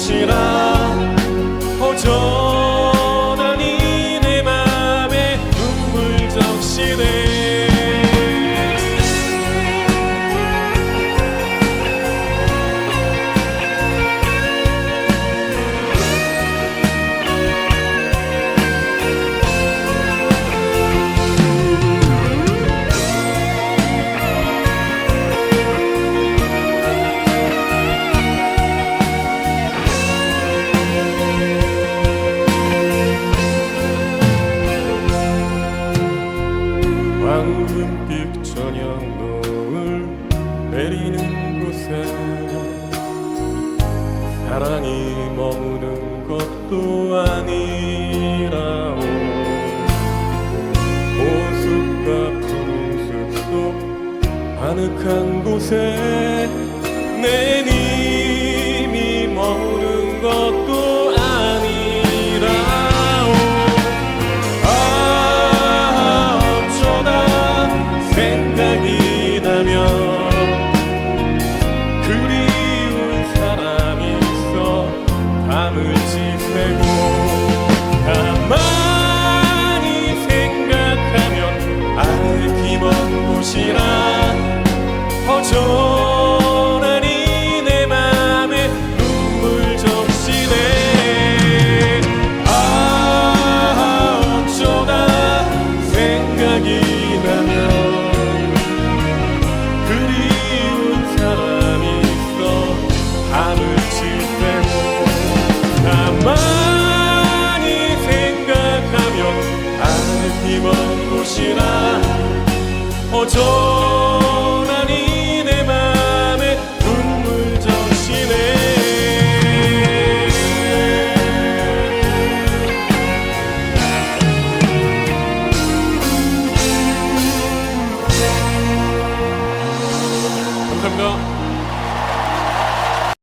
먼 곳이라 황금빛 저녁 노을 내리는 곳에 사랑이 머무는 것도 아니라오. 호숫가 푸른 숲속 아늑한 곳에 밤을